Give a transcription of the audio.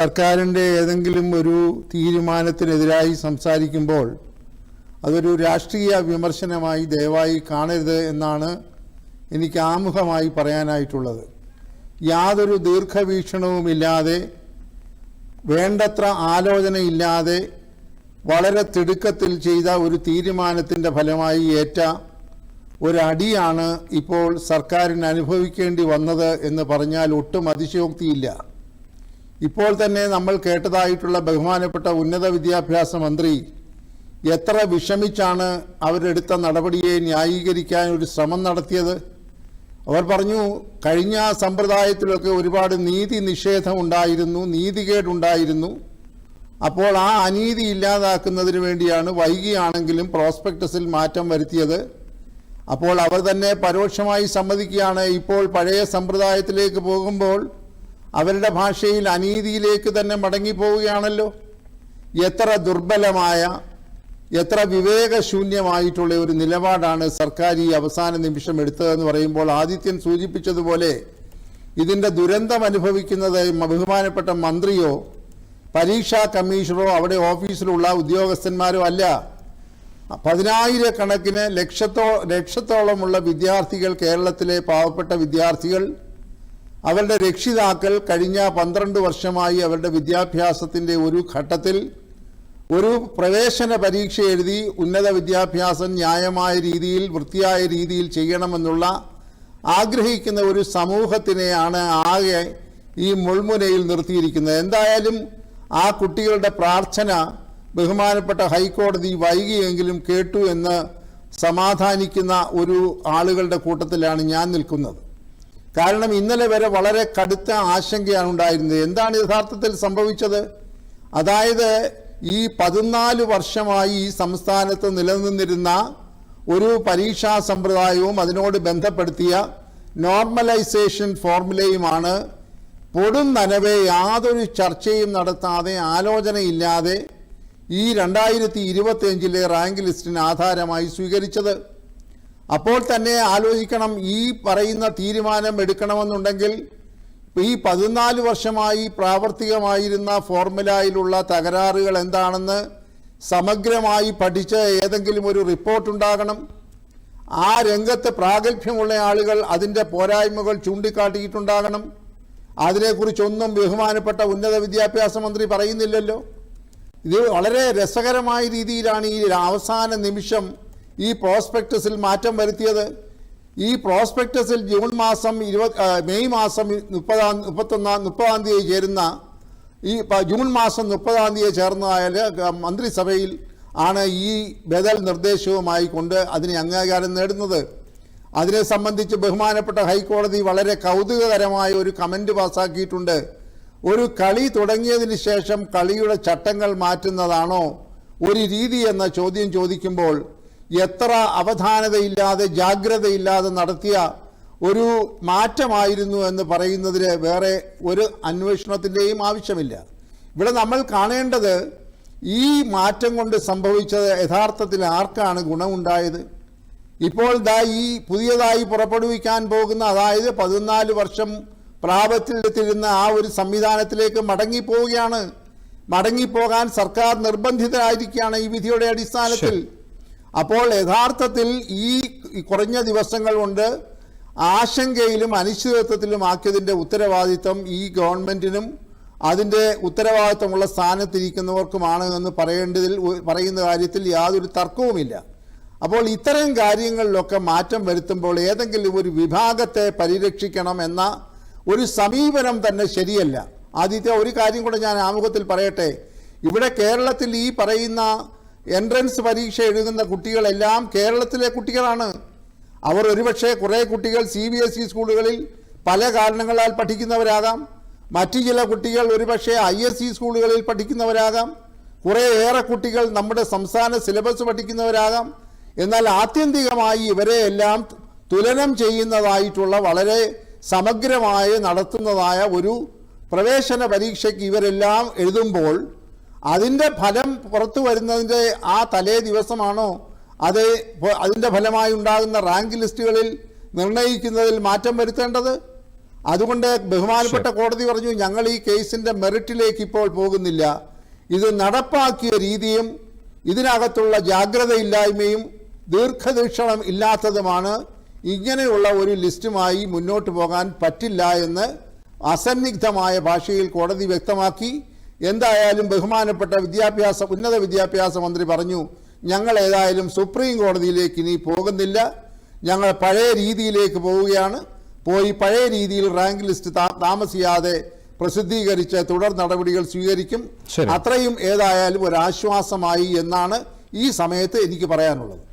സർക്കാരിന്റെ ഏതെങ്കിലും ഒരു തീരുമാനത്തിനെതിരായി സംസാരിക്കുമ്പോൾ അതൊരു രാഷ്ട്രീയ വിമർശനമായി ദയവായി കാണരുത് എന്നാണ് എനിക്ക് ആമുഖമായി പറയാനായിട്ടുള്ളത്. യാതൊരു ദീർഘവീക്ഷണവുമില്ലാതെ വേണ്ടത്ര ആലോചനയില്ലാതെ വളരെ തിടുക്കത്തിൽ ചെയ്ത ഒരു തീരുമാനത്തിന്റെ ഫലമായി ഏറ്റ ഒരടിയാണ് ഇപ്പോൾ സർക്കാരിന് അനുഭവിക്കേണ്ടി വന്നത് എന്ന് പറഞ്ഞാൽ ഒട്ടും അതിശയോക്തിയില്ല. ഇപ്പോൾ തന്നെ നമ്മൾ കേട്ടതായിട്ടുള്ള ബഹുമാനപ്പെട്ട ഉന്നത വിദ്യാഭ്യാസ മന്ത്രി എത്ര വിഷമിച്ചാണ് അവരെടുത്ത നടപടിയെ ന്യായീകരിക്കാൻ ഒരു ശ്രമം നടത്തിയത്? അവർ പറഞ്ഞു കഴിഞ്ഞ സമ്പ്രദായത്തിലൊക്കെ ഒരുപാട് നീതി നിഷേധം ഉണ്ടായിരുന്നു നീതികേടുണ്ടായിരുന്നു. അപ്പോൾ ആ അനീതി ഇല്ലാതാക്കുന്നതിന് വേണ്ടിയാണ് വൈകിയാണെങ്കിലും പ്രോസ്പെക്ടസിൽ മാറ്റം വരുത്തിയത്. അപ്പോൾ അവർ തന്നെ പരോക്ഷമായി സമ്മതിക്കുകയാണ്. ഇപ്പോൾ പഴയ സമ്പ്രദായത്തിലേക്ക് പോകുമ്പോൾ അവരുടെ ഭാഷയിൽ അനീതിയിലേക്ക് തന്നെ മടങ്ങിപ്പോവുകയാണല്ലോ. എത്ര ദുർബലമായ എത്ര വിവേകശൂന്യമായിട്ടുള്ള ഒരു നിലപാടാണ് സർക്കാർ ഈ അവസാന നിമിഷം എടുത്തതെന്ന് പറയുമ്പോൾ ആദിത്യൻ സൂചിപ്പിച്ചതുപോലെ ഇതിന്റെ ദുരന്തം അനുഭവിക്കുന്നത് ബഹുമാനപ്പെട്ട മന്ത്രിയോ പരീക്ഷാ കമ്മീഷണറോ അവിടെ ഓഫീസിലുള്ള ഉദ്യോഗസ്ഥന്മാരോ അല്ല. പതിനായിരക്കണക്കിന് ലക്ഷത്തോ ലക്ഷത്തോളമുള്ള വിദ്യാർത്ഥികൾ കേരളത്തിലെ പാവപ്പെട്ട വിദ്യാർത്ഥികൾ അവരുടെ രക്ഷിതാക്കൾ കഴിഞ്ഞ പന്ത്രണ്ട് വർഷമായി അവരുടെ വിദ്യാഭ്യാസത്തിന്റെ ഒരു ഘട്ടത്തിൽ ഒരു പ്രവേശന പരീക്ഷ എഴുതി ഉന്നത വിദ്യാഭ്യാസം ന്യായമായ രീതിയിൽ വൃത്തിയായ രീതിയിൽ ചെയ്യണമെന്നുള്ള ആഗ്രഹിക്കുന്ന ഒരു സമൂഹത്തിനെയാണ് ആകെ ഈ മുൾമുനയിൽ നിർത്തിയിരിക്കുന്നത്. എന്തായാലും ആ കുട്ടികളുടെ പ്രാർത്ഥന ബഹുമാനപ്പെട്ട ഹൈക്കോടതി വൈകിയെങ്കിലും കേട്ടു എന്ന് സമാധാനിക്കുന്ന ഒരു ആളുകളുടെ കൂട്ടത്തിലാണ് ഞാൻ നിൽക്കുന്നത്. കാരണം ഇന്നലെ വരെ വളരെ കടുത്ത ആശങ്കയാണ് ഉണ്ടായിരുന്നത്. എന്താണ് യഥാർത്ഥത്തിൽ സംഭവിച്ചത്? അതായത് ഈ പതിനാല് വർഷമായി ഈ സംസ്ഥാനത്ത് നിലനിന്നിരുന്ന ഒരു പരീക്ഷാ സമ്പ്രദായവും അതിനോട് ബന്ധപ്പെടുത്തിയ നോർമലൈസേഷൻ ഫോർമുലയുമാണ് പൊടും നനവെ യാതൊരു ചർച്ചയും നടത്താതെ ആലോചനയില്ലാതെ ഈ രണ്ടായിരത്തി ഇരുപത്തിയഞ്ചിലെ റാങ്ക് ലിസ്റ്റിന് ആധാരമായി സ്വീകരിച്ചത്. അപ്പോൾ തന്നെ ആലോചിക്കണം ഈ പറയുന്ന തീരുമാനം എടുക്കണമെന്നുണ്ടെങ്കിൽ ഈ പതിനാല് വർഷമായി പ്രാവർത്തികമായിരുന്ന ഫോർമുലയിലുള്ള തകരാറുകൾ എന്താണെന്ന് സമഗ്രമായി പഠിച്ച് ഏതെങ്കിലും ഒരു റിപ്പോർട്ട് ഉണ്ടാകണം. ആ രംഗത്ത് പ്രാഗൽഭ്യമുള്ള ആളുകൾ അതിന്റെ പോരായ്മകൾ ചൂണ്ടിക്കാട്ടിയിട്ടുണ്ടാകണം. അതിനെക്കുറിച്ചൊന്നും ബഹുമാനപ്പെട്ട ഉന്നത വിദ്യാഭ്യാസ മന്ത്രി പറയുന്നില്ലല്ലോ. ഇത് വളരെ രസകരമായ രീതിയിലാണ് ഈ അവസാന നിമിഷം ഈ പ്രോസ്പെക്ടസിൽ മാറ്റം വരുത്തിയത്? ഈ പ്രോസ്പെക്ടസിൽ ജൂൺ മാസം ഇരുപത് മെയ് മാസം മുപ്പതാം മുപ്പത്തൊന്നാം മുപ്പതാം തീയതി ചേരുന്ന ഈ ജൂൺ മാസം മുപ്പതാം തീയതി ചേർന്നതായ മന്ത്രിസഭയിൽ ആണ് ഈ ബദൽ നിർദ്ദേശവുമായി കൊണ്ട് അതിന് അംഗീകാരം നേടുന്നത്. അതിനെ സംബന്ധിച്ച് ബഹുമാനപ്പെട്ട ഹൈക്കോടതി വളരെ കൗതുകകരമായ ഒരു കമന്റ് പാസ്സാക്കിയിട്ടുണ്ട് ഒരു കളി തുടങ്ങിയതിന് ശേഷം കളിയുടെ ചട്ടങ്ങൾ മാറ്റുന്നതാണോ ഒരു രീതി എന്ന ചോദ്യം ചോദിക്കുമ്പോൾ എത്ര അവധാനതയില്ലാതെ ജാഗ്രതയില്ലാതെ നടത്തിയ ഒരു മാറ്റമായിരുന്നു എന്ന് പറയുന്നതിന് വേറെ ഒരു അന്വേഷണത്തിന്റെയും ആവശ്യമില്ല. ഇവിടെ നമ്മൾ കാണേണ്ടത് ഈ മാറ്റം കൊണ്ട് സംഭവിച്ചത് യഥാർത്ഥത്തിൽ ആർക്കാണ് ഗുണമുണ്ടായത്? ഇപ്പോൾ ദാ ഈ പുതിയതായി പുറപ്പെടുവിക്കാൻ പോകുന്ന അതായത് പതിനാല് വർഷം പ്രാപത്തിലെത്തിരുന്ന ആ ഒരു സംവിധാനത്തിലേക്ക് മടങ്ങിപ്പോവുകയാണ്. മടങ്ങിപ്പോകാൻ സർക്കാർ നിർബന്ധിതരായിരിക്കുകയാണ് ഈ വിധിയുടെ അടിസ്ഥാനത്തിൽ. അപ്പോൾ യഥാർത്ഥത്തിൽ ഈ കുറഞ്ഞ ദിവസങ്ങൾ കൊണ്ട് ആശങ്കയിലും അനിശ്ചിതത്വത്തിലും ആക്കിയതിന്റെ ഉത്തരവാദിത്തം ഈ ഗവൺമെന്റിനും അതിന്റെ ഉത്തരവാദിത്തമുള്ള സ്ഥാനത്തിരിക്കുന്നവർക്കുമാണ് എന്ന് പറയേണ്ടതിൽ പറയുന്ന കാര്യത്തിൽ യാതൊരു തർക്കവുമില്ല. അപ്പോൾ ഇത്തരം കാര്യങ്ങളിലൊക്കെ മാറ്റം വരുത്തുമ്പോൾ ഏതെങ്കിലും ഒരു വിഭാഗത്തെ പരിരക്ഷിക്കണം എന്ന ഒരു സമീപനം തന്നെ ശരിയല്ല. ആദ്യത്തെ ഒരു കാര്യം കൂടെ ഞാൻ ആമുഖത്തിൽ പറയട്ടെ. ഇവിടെ കേരളത്തിൽ ഈ പറയുന്ന എൻട്രൻസ് പരീക്ഷ എഴുതുന്ന കുട്ടികളെല്ലാം കേരളത്തിലെ കുട്ടികളാണ്. അവർ ഒരുപക്ഷെ കുറേ കുട്ടികൾ സി ബി എസ് ഇ സ്കൂളുകളിൽ പല കാരണങ്ങളാൽ പഠിക്കുന്നവരാകാം. മറ്റു ചില കുട്ടികൾ ഒരുപക്ഷെ ഐ എസ് ഇ സ്കൂളുകളിൽ പഠിക്കുന്നവരാകാം. കുറേ ഏറെ കുട്ടികൾ നമ്മുടെ സംസ്ഥാന സിലബസ് പഠിക്കുന്നവരാകാം. എന്നാൽ ആത്യന്തികമായി ഇവരെ എല്ലാം തുലനം ചെയ്യുന്നതായിട്ടുള്ള വളരെ സമഗ്രമായി നടത്തുന്നതായ ഒരു പ്രവേശന പരീക്ഷയ്ക്ക് ഇവരെല്ലാം എഴുതുമ്പോൾ അതിന്റെ ഫലം പുറത്തു വരുന്നതിന്റെ ആ തലേ ദിവസമാണോ? അത് അതിന്റെ ഫലമായി ഉണ്ടാകുന്ന റാങ്ക് ലിസ്റ്റുകളിൽ നിർണയിക്കുന്നതിൽ മാറ്റം വരുത്തേണ്ടത്? അതുകൊണ്ട് ബഹുമാനപ്പെട്ട കോടതി പറഞ്ഞു ഞങ്ങൾ ഈ കേസിന്റെ മെറിറ്റിലേക്ക് ഇപ്പോൾ പോകുന്നില്ല. ഇത് നടപ്പാക്കിയ രീതിയും ഇതിനകത്തുള്ള ജാഗ്രതയില്ലായ്മയും ദീർഘവീക്ഷണം ഇല്ലാത്തതുമാണ്. ഇങ്ങനെയുള്ള ഒരു ലിസ്റ്റുമായി മുന്നോട്ട് പോകാൻ പറ്റില്ല എന്ന് അസന്നിഗ്ധമായ ഭാഷയിൽ കോടതി വ്യക്തമാക്കി. എന്തായാലും ബഹുമാനപ്പെട്ട വിദ്യാഭ്യാസ ഉന്നത വിദ്യാഭ്യാസ മന്ത്രി പറഞ്ഞു ഞങ്ങൾ ഏതായാലും സുപ്രീം കോടതിയിലേക്ക് ഇനി പോകുന്നില്ല. ഞങ്ങൾ പഴയ രീതിയിലേക്ക് പോവുകയാണ്. പോയി പഴയ രീതിയിൽ റാങ്ക് ലിസ്റ്റ് താമസിയാതെ പ്രസിദ്ധീകരിച്ച് തുടർ നടപടികൾ സ്വീകരിക്കും. അത്രയും ഏതായാലും ഒരു ആശ്വാസമായി എന്നാണ് ഈ സമയത്ത് എനിക്ക് പറയാനുള്ളത്.